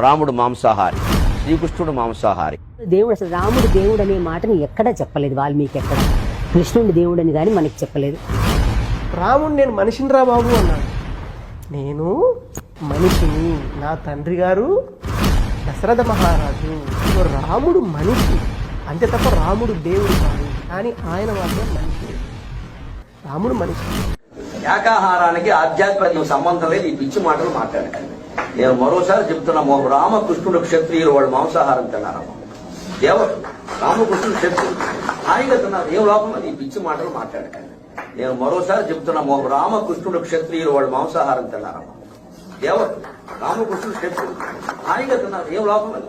రాముడు మాంసాహారి శ్రీకృష్ణుడు మాంసాహారి. దేవుడు అసలు రాముడు దేవుడు అనే మాటని ఎక్కడా చెప్పలేదు వాల్మీకి ఎక్కడ కృష్ణుడి దేవుడని కానీ మనకి చెప్పలేదు. రాముడు నేను మనిషిని రా బాబు అన్నాడు నేను మనిషిని నా తండ్రి గారు దశరథ మహారాజు. రాముడు మనిషి అంతే తప్ప రాముడు దేవుడు కాదు. కానీ ఆయన మాత్రం మనిషి. రాముడు మనిషి. శాకాహారానికి ఆధ్యాత్మిక సంబంధం లేదు ఈ పిచ్చి మాటలు మాట్లాడకండి. నేను మరోసారి చెప్తున్నా రామకృష్ణుడు క్షత్రియులు వాళ్ళు మాంసాహారం తిన్నారమ్మ దేవతలు రామకృష్ణుడు క్షత్రియులు హాయిగా తిన్నారు. ఏం లోపం? అది ఈ పిచ్చి మాటలు మాట్లాడకండి. నేను మరోసారి చెప్తున్నా రామకృష్ణుడు క్షత్రియులు వాళ్ళు మాంసాహారం తిన్నారమ్మ దేవతలు రామకృష్ణుడు క్షత్రియులు హాయిగా తిన్నారు. ఏం లోపం అది?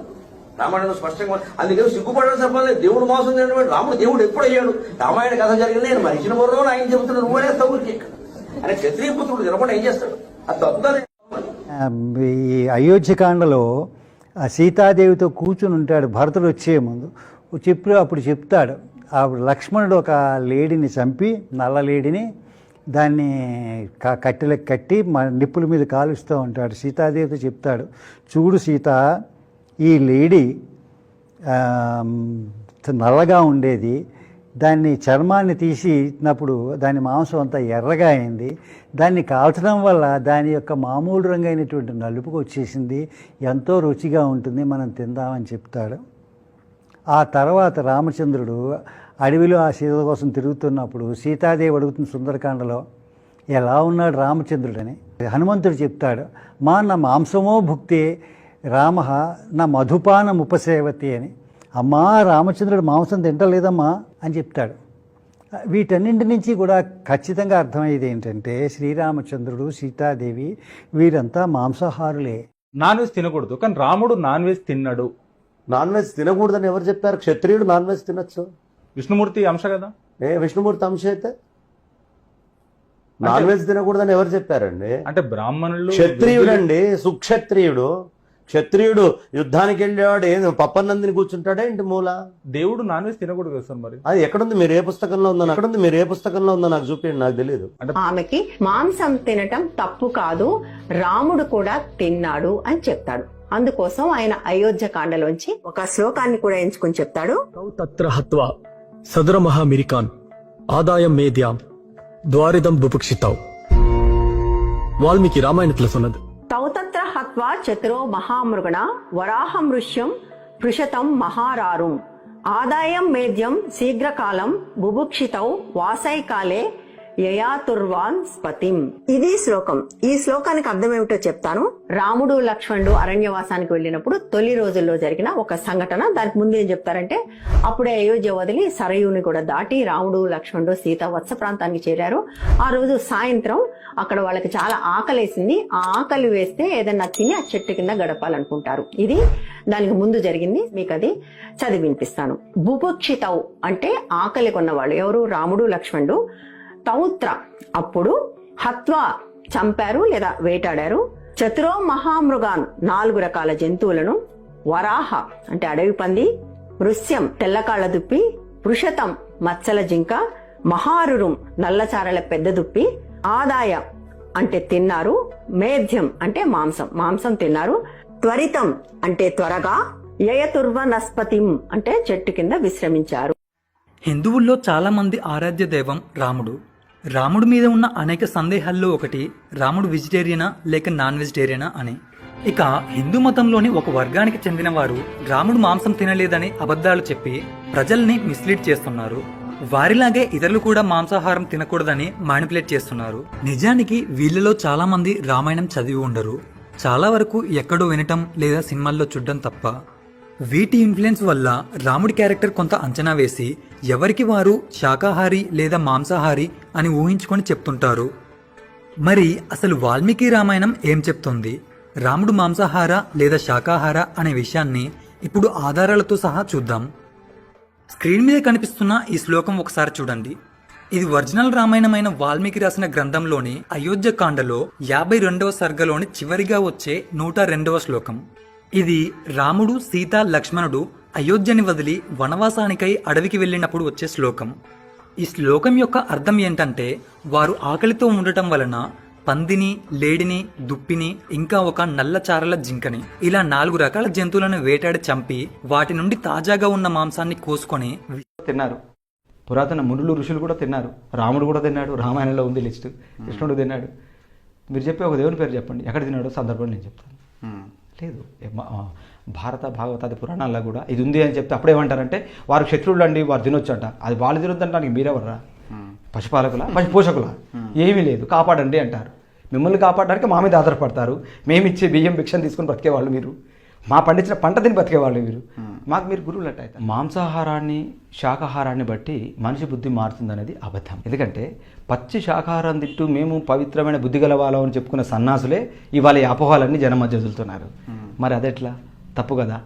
రామాయణం స్పష్టంగా అందుకే అందుకని సిగ్గుపడాల్సిన దేవుడు మోసం చేయడం రాముడు దేవుడు ఎప్పుడు అయ్యాడు? రామాయణ కథ జరిగింది. నేను మరిచిన మరో ఆయన చెబుతున్నాడు నువ్వనే తగ్గురికి ఆయన క్షత్రియ పుత్రుడు తినకుండా ఏం చేస్తాడు? అది తప్పుదని. ఈ అయోధ్యకాండలో ఆ సీతాదేవితో కూర్చుని ఉంటాడు. భరతుడు వచ్చే ముందు చెప్పి అప్పుడు చెప్తాడు. అప్పుడు లక్ష్మణుడు ఒక లేడీని చంపి నల్ల లేడీని దాన్ని కట్టెలకు కట్టి మ నిప్పుల మీద కాలుస్తూ ఉంటాడు. సీతాదేవితో చెప్తాడు చూడు సీత ఈ లేడీ నల్లగా ఉండేది. దాన్ని చర్మాన్ని తీసి ఇచ్చినప్పుడు దాని మాంసం అంతా ఎర్రగా అయింది. దాన్ని కాల్చడం వల్ల దాని యొక్క మామూలు రంగు అయినటువంటి నలుపుకు వచ్చేసింది. ఎంతో రుచిగా ఉంటుంది. మనం తిందామని చెప్తాడు. ఆ తర్వాత రామచంద్రుడు అడవిలో ఆ సీత కోసం తిరుగుతున్నప్పుడు సీతాదేవి అడుగుతున్న సుందరకాండలో ఎలా ఉన్నాడు రామచంద్రుడని? హనుమంతుడు చెప్తాడు మా నా మాంసమో భుక్తే రామ నా మధుపానం ఉపసేవతి అని. అమ్మా రామచంద్రుడు మాంసం తింటలేదమ్మా అని చెప్తాడు. వీటన్నింటి నుంచి కూడా ఖచ్చితంగా అర్థమయ్యేది ఏంటంటే శ్రీరామచంద్రుడు సీతాదేవి వీరంతా మాంసాహారులే. నాన్ వెజ్ తినకూడదు కానీ రాముడు నాన్ వెజ్ తిన్నాడు. నాన్ వెజ్ తినకూడదని ఎవరు చెప్పారు? క్షత్రియుడు నాన్ వెజ్ తినొచ్చు. విష్ణుమూర్తి అంశ కదా? ఏ విష్ణుమూర్తి అంశ అయితే? నాన్ వెజ్ తినకూడదని ఎవరు చెప్పారండి? అంటే బ్రాహ్మణులు క్షత్రియుడండి సుక్షత్రియుడు. క్షత్రియుడు యుద్ధానికి వెళ్ళేవాడు ఏం పప్పన్నందిని కూర్చుంటాడే ఏంటి మూల? దేవుడు నాన్ వేసి తినకూడదు కదా సార్ మరి. అది ఎక్కడుంది? మీరు ఏ పుస్తకంలో ఉందో ఎక్కడుంది? మీరు ఏ పుస్తకంలో ఉందో నాకు చూపించండి నాకు తెలియదు ఆమెకి మాంసం తినటం తప్పు కాదు రాముడు కూడా తిన్నాడు అని చెప్తాడు. అందుకోసం ఆయన అయోధ్య కాండలోంచి ఒక శ్లోకాన్ని కూడా ఎంచుకుని చెప్తాడు. తత్ర హత్వ సదురమహ మిరికాన్ ఆదాయం మేధ్యాం ద్వారిదం బుభుక్షితావ్ వాల్మీకి రామాయణ சொன்னது తౌతత్ర చతురో మహామృగణ వరాహమృష్యం పృషతం మహారారుం. ఆదాయం మేధ్యం శీఘ్రకాలం బుభుక్షితౌ వాసైకాలే యయాతుర్వాన్ స్పతిం. ఇది శ్లోకం. ఈ శ్లోకానికి అర్థం ఏమిటో చెప్తాను. రాముడు లక్ష్మణుడు అరణ్యవాసానికి వెళ్ళినప్పుడు తొలి రోజుల్లో జరిగిన ఒక సంఘటన. దానికి ముందు ఏం చెప్తారంటే అప్పుడే అయోధ్య వదిలి సరయుని కూడా దాటి రాముడు లక్ష్మణుడు సీత వత్స ప్రాంతానికి చేరారు. ఆ రోజు సాయంత్రం అక్కడ వాళ్ళకి చాలా ఆకలేసింది. ఆ ఆకలి వేస్తే ఏదన్నా తిని ఆ చెట్టు కింద గడపాలనుకుంటారు. ఇది దానికి ముందు జరిగింది. మీకు అది చదివి వినిపిస్తాను బుభుక్షితౌ అంటే ఆకలి కొన్నవాళ్ళు. ఎవరు? రాముడు లక్ష్మణుడు. తౌత్ర. అప్పుడు హత్వా చంపారు లేదా వేటాడారు. చతురో మహామృగాన్ నాలుగు రకాల జంతువులను వరాహ అంటే అడవి పంది వృశ్యం తెల్లకాళ్ళ దుప్పి వృషతం మచ్చల జింక మహారురుం నల్లచారల పెద్ద దుప్పి ఆదాయ అంటే తిన్నారు మేధ్యం అంటే మాంసం మాంసం తిన్నారు త్వరితం అంటే త్వరగా యయతుర్వ నస్పతిం అంటే చెట్టు కింద విశ్రమించారు. హిందువుల్లో చాలామంది ఆరాధ్య దైవం రాముడు. రాముడి మీద ఉన్న అనేక సందేహాల్లో ఒకటి రాముడు వెజిటేరియనా లేక నాన్ వెజిటేరియనా అని. ఇక హిందూ మతంలోని ఒక వర్గానికి చెందినవారు రాముడు మాంసం తినలేదని అబద్ధాలు చెప్పి ప్రజల్ని మిస్లీడ్ చేస్తున్నారు. వారిలాగే ఇతరులు కూడా మాంసాహారం తినకూడదని మానిపులేట్ చేస్తున్నారు. నిజానికి వీళ్ళలో చాలామంది రామాయణం చదివి ఉండరు. చాలా వరకు ఎక్కడో వినటం లేదా సినిమాల్లో చూడడం తప్ప. వీటి ఇన్ఫ్లుయెన్స్ వల్ల రాముడి క్యారెక్టర్ కొంత అంచనా వేసి ఎవరికి వారు శాకాహారి లేదా మాంసాహారి అని ఊహించుకొని చెప్తుంటారు. మరి అసలు వాల్మీకి రామాయణం ఏం చెప్తుంది? రాముడు మాంసాహార లేదా శాకాహార అనే విషయాన్ని ఇప్పుడు ఆధారాలతో సహా చూద్దాం. స్క్రీన్ మీద కనిపిస్తున్న ఈ శ్లోకం ఒకసారి చూడండి. ఇది ఒరిజినల్ రామాయణమైన వాల్మీకి రాసిన గ్రంథంలోని అయోధ్య కాండలో యాభై రెండవ సర్గలోని చివరిగా వచ్చే నూట రెండవ శ్లోకం. ఇది రాముడు సీత లక్ష్మణుడు అయోధ్యని వదిలి వనవాసానికై అడవికి వెళ్ళినప్పుడు వచ్చే శ్లోకం. ఈ శ్లోకం యొక్క అర్థం ఏంటంటే వారు ఆకలితో ఉండటం వలన పందిని లేడిని దుప్పిని ఇంకా ఒక నల్ల చారల జింకని ఇలా నాలుగు రకాల జంతువులను వేటాడి చంపి వాటి నుండి తాజాగా ఉన్న మాంసాన్ని కోసుకొని తిన్నారు. పురాతన మునులు ఋషులు కూడా తిన్నారు. రాముడు కూడా తిన్నాడు రామాయణంలో ఉంది లిస్ట్. కృష్ణుడు తిన్నాడు. మీరు చెప్పే ఒక దేవుని పేరు చెప్పండి. ఎక్కడ తిన్నాడో సందర్భం నేను చెప్తాను. లేదు. భారత భాగవతాది పురాణాల్లో కూడా ఇది ఉంది అని చెప్తే అప్పుడేమంటారంటే వారు శత్రువులు అండి వారు తినొచ్చట. అది వాళ్ళు తినొద్దంటానికి మీరెవర్రా? పశుపాలకుల? పశు పోషకుల ఏమీ లేదు. కాపాడండి అంటారు. మిమ్మల్ని కాపాడడానికి మా మీద ఆధారపడతారు. మేము ఇచ్చే బియ్యం భిక్షను తీసుకొని బతికేవాళ్ళు మీరు. మా పండించిన పంట తిని బతికేవాళ్ళు మీరు. మాకు మీరు గురువులు అట్ట. మాంసాహారాన్ని శాకాహారాన్ని బట్టి మనిషి బుద్ధి మారుతుందనేది అబద్ధం. ఎందుకంటే పచ్చి శాకాహారం తింటూ మేము పవిత్రమైన బుద్ధి గల వాళ్ళం అని చెప్పుకున్న సన్నాసులే ఇవాళ ఈ అపోహాలన్నీ జనం మధ్య వదులుతున్నారు. మరి అదెట్లా? తప్పు కదా.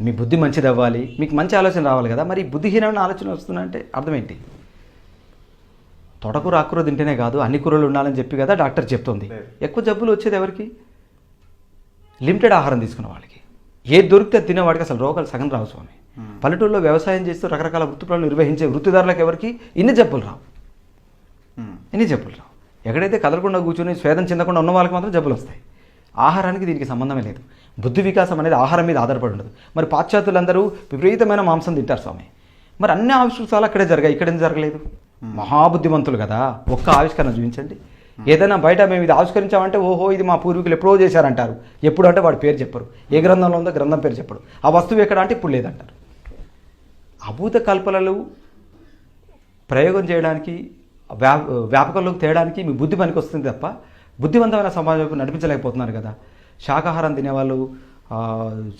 మీ బుద్ధి మంచిది అవ్వాలి. మీకు మంచి ఆలోచన రావాలి కదా. మరి బుద్ధిహీనమైన ఆలోచన వస్తుందంటే అర్థం ఏంటి తొడకూర ఆకుకూర తింటేనే కాదు అన్ని కూరలు ఉండాలని చెప్పి కదా డాక్టర్ చెప్తుంది. ఎక్కువ జబ్బులు వచ్చేది ఎవరికి? లిమిటెడ్ ఆహారం తీసుకున్న వాళ్ళకి. ఏది దొరికితే తినేవాడికి అసలు రోగాలు సగం రావు స్వామి. పల్లెటూరులో వ్యవసాయం చేస్తూ రకరకాల వృత్తి పనులు నిర్వహించే వృత్తిదారులకు ఎవరికి ఇన్ని జబ్బులు రావు. ఇన్ని జబ్బులు రావు. ఎక్కడైతే కదలకుండా కూర్చొని స్వేదం చెందకుండా ఉన్న వాళ్ళకి మాత్రం జబ్బులు వస్తాయి. ఆహారానికి దీనికి సంబంధమే లేదు. బుద్ధి వికాసం అనేది ఆహారం మీద ఆధారపడి ఉండదు. మరి పాశ్చాత్యులందరూ విపరీతమైన మాంసం తింటారు స్వామి. మరి అన్ని ఆవిష్కృతాలు అక్కడే జరిగాయి. ఇక్కడ జరగలేదు? మహాబుద్ధిమంతులు కదా. ఒక్క ఆవిష్కరణ చూపించండి. Hmm. ఏదైనా బయట మేము ఇది ఆవిష్కరించామంటే ఓహో ఇది మా పూర్వీకులు ఎప్పుడో చేశారంటారు. ఎప్పుడు అంటే వాడి పేరు చెప్పరు. ఏ గ్రంథంలో ఉందో గ్రంథం పేరు చెప్పడు ఆ వస్తువు ఎక్కడ అంటే ఇప్పుడు లేదంటారు. అభూత కల్పనలు ప్రయోగం చేయడానికి వ్యా వ్యాపకంలోకి తేయడానికి మీ బుద్ధి పనికి వస్తుంది తప్ప బుద్ధివంతమైన సమాజం నడిపించలేకపోతున్నారు కదా. శాకాహారం తినేవాళ్ళు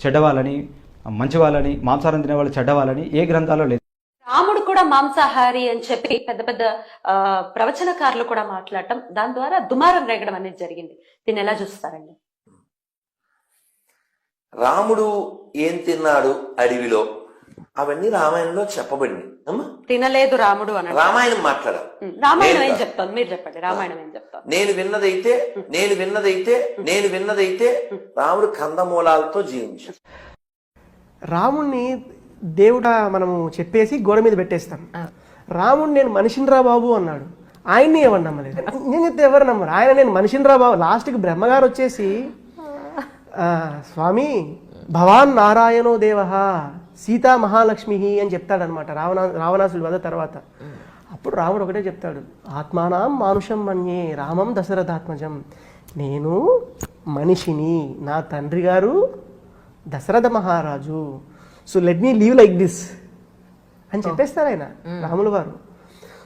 చెడ్డవాళ్ళని మంచివాళ్ళని మాంసాహారం తినేవాళ్ళు చెడ్డవాళ్ళని ఏ గ్రంథాల్లో లేదు. కూడా మాంసాహారి అని చెప్పి పెద్ద పెద్ద ప్రవచనకారులు కూడా మాట్లాడటం దాని ద్వారా దుమారం రేగడం అనేది జరిగింది. దీన్ని ఎలా చూస్తారండి? రాముడు ఏం తిన్నాడు అడవిలో? అవన్నీ రామాయణంలో చెప్పబడింది అమ్మా? తినలేదు రాముడు అని రామాయణం మాట్లాడాలి రామాయణం ఏం. చెప్తాను మీరు చెప్పండి రామాయణం ఏం చెప్తాను నేను విన్నదైతే నేను విన్నదైతే నేను విన్నదైతే రాముడు కందమూలాలతో జీవించాడు. రాముణ్ణి దేవుడా మనము చెప్పేసి గోడ మీద పెట్టేస్తాం. రాముడు నేను మనిషిని రా బాబు అన్నాడు. ఆయన్ని ఎవరు నమ్మలేదు? నేను చెప్తే ఎవరు నమ్మరు? ఆయన నేను మనిషిని రా బాబు. లాస్ట్కి బ్రహ్మగారు వచ్చేసి స్వామి భవాన్ నారాయణో దేవ సీతా మహాలక్ష్మి అని చెప్తాడనమాట రావణ రావణాసుడి వద తర్వాత. అప్పుడు రాముడు ఒకటే చెప్తాడు. ఆత్మానం మానుషం మన్యే రామం దశరథాత్మజం. నేను మనిషిని నా తండ్రి గారు దశరథ మహారాజు. So let me leave like this అని చెప్పేస్తారు ఆయన రాముల వారు.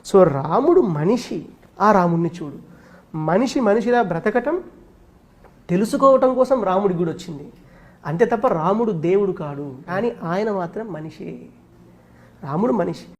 సో రాముడు మనిషి ఆ రాముడిని చూడు. మనిషి మనిషిలా బ్రతకటం తెలుసుకోవటం కోసం రాముడి గుడి వచ్చింది. అంతే తప్ప రాముడు దేవుడు కాడు. కానీ ఆయన మాత్రం మనిషి. రాముడు మనిషి.